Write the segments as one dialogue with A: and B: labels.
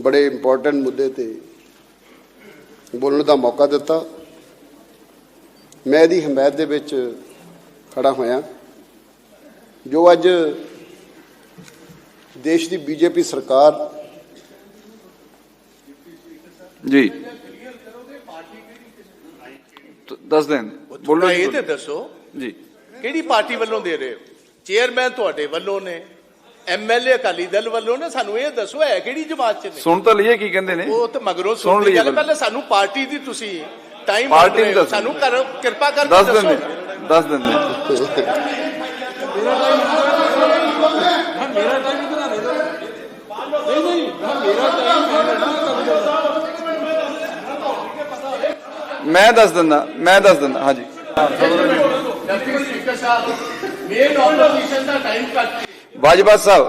A: ਬੜੇ ਇੰਪੋਰਟੈਂਟ ਮੁੱਦੇ ਤੇ ਬੋਲਣ ਦਾ ਮੌਕਾ ਦਿੱਤਾ। ਮੈਂ ਇਹਦੀ ਹਮਾਇਤ ਦੇ ਵਿੱਚ ਖੜਾ ਹੋਇਆ। ਜੋ ਅੱਜ ਦੇਸ਼ ਦੀ ਬੀਜੇਪੀ ਸਰਕਾਰ
B: ਜੀ। ਦੱਸ ਦੇਣ।
C: ਬੋਲੋ ਇਹ ਤੇ ਦੱਸੋ।
B: ਜੀ।
C: ਕਿਹੜੀ ਪਾਰਟੀ ਵੱਲੋਂ ਦੇ ਰਹੇ ਹੋ? ਚੇਅਰਮੈਨ ਤੁਹਾਡੇ ਵੱਲੋਂ ਨੇ। ਐਮਐਲਏ ਅਕਾਲੀ ਦਲ ਵੱਲੋਂ ਨੇ ਸਾਨੂੰ ਇਹ ਦੱਸੋ ਹੈ ਕਿਹੜੀ ਜਮਾਤ ਚ ਨੇ?
B: ਸੁਣ ਤਾਂ ਲਈਏ ਕੀ ਕਹਿੰਦੇ ਨੇ।
C: ਉਹ ਤੇ ਮਗਰੋਂ
B: ਸੁਣ ਲਈਏ
C: ਲਈ
B: ਪਹਿਲਾਂ।
C: ਸਾਨੂੰ ਪਾਰਟੀ ਦੀ ਤੁਸੀਂ ਟਾਈਮ
B: ਪਾਰਟੀ ਦੀ।
C: ਸਾਨੂੰ ਕਰੋ ਕਿਰਪਾ ਕਰਕੇ
B: ਦੱਸ
C: ਦੱਸੋ।
B: ਦਿੰਦੇ ਦੱਸ ਦਿੰਦੇ। ਮੈਂ ਦੱਸ ਦਿੰਦਾ ਮੈਂ ਦੱਸ ਦਿੰਦਾ ਹਾਂਜੀ।
C: ਡਿਪਟੀ ਸਪੀਕਰ ਸਾਹਿਬ ਮੇਨ ਆਪੋਜੀਸ਼ਨ ਦਾ ਟਾਈਮ ਕੱਟ
B: ਬਾਜਵਾ ਸਾਹਿਬ।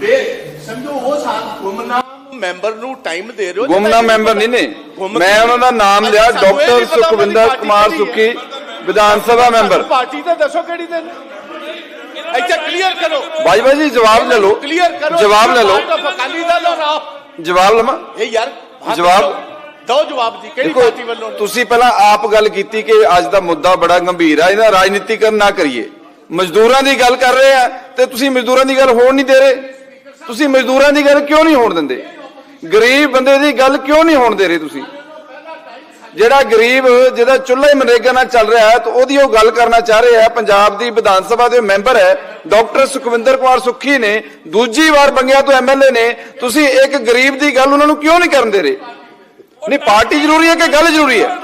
C: ਦੇ ਸਮਝੋ ਉਹ ਸਾਥ ਗੁਮਨਾਮ ਮੈਂਬਰ ਨੂੰ ਟਾਈਮ ਦੇ ਰਹੇ ਹੋ
B: ਗੁੰਮਨਾਮ ਮੈਂਬਰ ਨਹੀਂ ਨੇ ਮੈਂ ਉਹਨਾਂ ਦਾ ਨਾਮ ਲਿਆ ਡਾਕਟਰ
C: ਦੀ
B: ਸੁਖਵਿੰਦਰ ਕੁਮਾਰ
C: ਹੈ।
B: ਵਿਧਾਨ ਸਭਾ ਮੈਂਬਰ।
C: ਪਾਰਟੀ ਤਾਂ ਦੱਸੋ ਕਿਹੜੀ ਦਿਨ ਇੱਥੇ ਕਲੀਅਰ ਕਰੋ।
B: ਬਾਜਵਾ ਜੀ ਜਵਾਬ ਲੈ ਲਓ।
C: ਕਲੀਅਰ ਕਰੋ।
B: ਜਵਾਬ ਲੈ ਲਓ।
C: ਅਕਾਲੀ ਦਲ ਔਰ ਆਪ।
B: ਜਵਾਬ ਲਵਾਂ?
C: ਇਹ ਯਾਰ
B: ਜਵਾਬ-।
C: ਦਿਓ ਜਵਾਬ ਜੀ ਕਿਹੜੀ ਪਾਰਟੀ ਵੱਲੋਂ?
B: ਤੁਸੀਂ ਪਹਿਲਾਂ ਆਪ ਗੱਲ ਕੀਤੀ ਕਿ ਅੱਜ ਦਾ ਮੁੱਦਾ ਬੜਾ ਗੰਭੀਰ ਹੈ ਇਹਦਾ ਰਾਜਨੀਤੀਕਰਨ ਨਾ ਕਰੀਏ। ਮਜ਼ਦੂਰਾਂ ਦੀ ਗੱਲ ਕਰ ਰਹੇ ਆ ਤੇ ਤੁਸੀਂ ਮਜ਼ਦੂਰਾਂ ਦੀ ਗੱਲ ਹੋਣ ਨਹੀਂ ਦੇ ਰਹੇ। ਤੁਸੀਂ ਮਜ਼ਦੂਰਾਂ ਦੀ ਗੱਲ ਕਿਉਂ ਨਹੀਂ ਹੋਣ ਦਿੰਦੇ? ਗਰੀਬ ਬੰਦੇ ਦੀ ਗੱਲ ਕਿਉਂ ਨਹੀਂ ਹੋਣ ਦੇ ਰਹੇ ਤੁਸੀਂ? ਜਿਹੜਾ ਗਰੀਬ, ਜਿਹਦਾ ਚੁੱਲ੍ਹਾ ਹੀ ਮਨਰੇਗਾ ਨਾਲ ਚੱਲ ਰਿਹਾ ਹੈ, ਤਾਂ ਉਹਦੀ ਉਹ ਗੱਲ ਕਰਨਾ ਚਾਹ ਰਹੇ ਹੈ, ਪੰਜਾਬ ਦੀ ਵਿਧਾਨ ਸਭਾ ਦੇ ਮੈਂਬਰ ਹੈ, ਡਾਕਟਰ ਸੁਖਵਿੰਦਰ ਕੁਮਾਰ ਸੁੱਖੀ ਨੇ, ਦੂਜੀ ਵਾਰ ਬੰਗਿਆ ਤੋਂ ਐਮਐਲਏ ਨੇ, ਤੁਸੀਂ ਇੱਕ ਗਰੀਬ ਦੀ ਗੱਲ ਉਹਨਾਂ ਨੂੰ ਕਿਉਂ ਨਹੀਂ ਕਰਨ ਦੇ ਰਹੇ? ਨਹੀਂ, ਪਾਰਟੀ ਜ਼ਰੂਰੀ ਹੈ ਕਿ ਗੱਲ ਜ਼ਰੂਰੀ ਹੈ?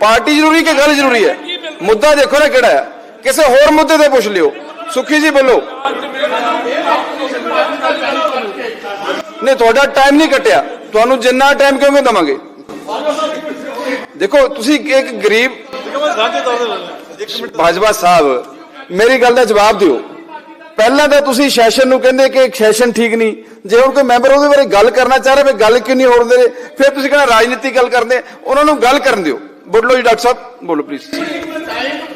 B: ਪਾਰਟੀ ਜ਼ਰੂਰੀ ਕਿ ਗੱਲ ਜ਼ਰੂਰੀ ਹੈ? ਮੁੱਦਾ ਦੇਖੋ ਨਾ ਕਿਹੜਾ ਹੈ। ਕਿਸੇ ਹੋਰ ਮੁੱਦੇ ਤੇ ਪੁੱਛ ਲਿਓ। ਸੁਖੀ ਜੀ ਬੋਲੋ। ਨਹੀਂ, ਤੁਹਾਡਾ ਟਾਈਮ ਨਹੀਂ ਕੱਟਿਆ। ਤੁਹਾਨੂੰ ਜਿੰਨਾ ਟਾਈਮ ਕਿਉਂਕਿ ਦਵਾਂਗੇ। ਦੇਖੋ, ਤੁਸੀਂ ਇੱਕ ਗਰੀਬ ਭਾਜਪਾ ਸਾਹਿਬ, ਮੇਰੀ ਗੱਲ ਦਾ ਜਵਾਬ ਦਿਓ। ਪਹਿਲਾਂ ਤਾਂ ਤੁਸੀਂ ਸੈਸ਼ਨ ਨੂੰ ਕਹਿੰਦੇ ਕਿ ਸੈਸ਼ਨ ਠੀਕ ਨਹੀਂ। ਜੇ ਹੁਣ ਕੋਈ ਮੈਂਬਰ ਉਹਦੇ ਬਾਰੇ ਗੱਲ ਕਰਨਾ ਚਾਹ ਰਿਹਾ ਵੀ ਗੱਲ ਕਿਉਂ ਨਹੀਂ ਹੋਣ ਦੇ ਫਿਰ ਤੁਸੀਂ ਕਹਿੰਦਾ ਰਾਜਨੀਤੀ ਗੱਲ ਕਰਦੇ? ਉਹਨਾਂ ਨੂੰ ਗੱਲ ਕਰਨ ਦਿਓ। ਬੋਲੋ ਜੀ, ਡਾਕਟਰ ਸਾਹਿਬ, ਬੋਲੋ ਪਲੀਜ਼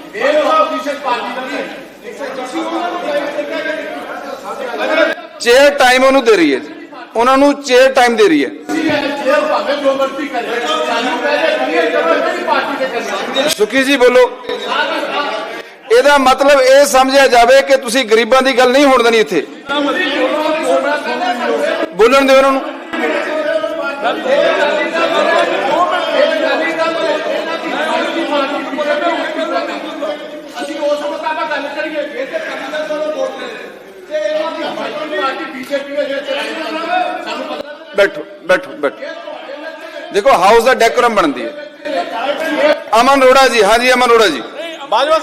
B: ਚੇਅਰ ਟਾਈਮ ਉਹਨੂੰ ਦੇ ਰਹੀ ਹੈ ਉਹਨਾਂ ਨੂੰ ਚੇਅਰ ਟਾਈਮ ਦੇ ਰਹੀ ਹੈ। ਸੁਖੀ ਜੀ ਬੋਲੋ। ਇਹਦਾ ਮਤਲਬ ਇਹ ਸਮਝਿਆ ਜਾਵੇ ਕਿ ਤੁਸੀਂ ਗਰੀਬਾਂ ਦੀ ਗੱਲ ਨਹੀਂ ਹੋਣ ਦੇਣੀ ਇੱਥੇ। ਬੋਲਣ ਦਿਓ ਉਹਨਾਂ ਨੂੰ
C: ਅਸੀਂ ਉਸ ਮੁਤਾਬਕ ਗੱਲ ਕਰੀਏ ਜੇ ਤੇ ਅਕਾਲੀ ਦਲ ਵੱਲੋਂ ਵੋਟ ਦੇ ਤੇ ਇਹਨਾਂ ਦੀ ਆਪਣੀ ਪਾਰਟੀ ਬੀਜੇਪੀ ਵਿੱਚ ਸਾਨੂੰ ਪਤਾ
B: ਬੈਠੋ ਬੈਠੋ ਬੈਠੋ ਦੇਖੋ ਹਾਊਸ ਦਾ ਡੈਕੋਰਮ ਬਣਦੀ ਹੈ ਅਮਨ ਰੋੜਾ ਜੀ ਹਾਂਜੀ ਅਮਨ ਰੋੜਾ ਜੀ
D: ਬਾਜਵਾ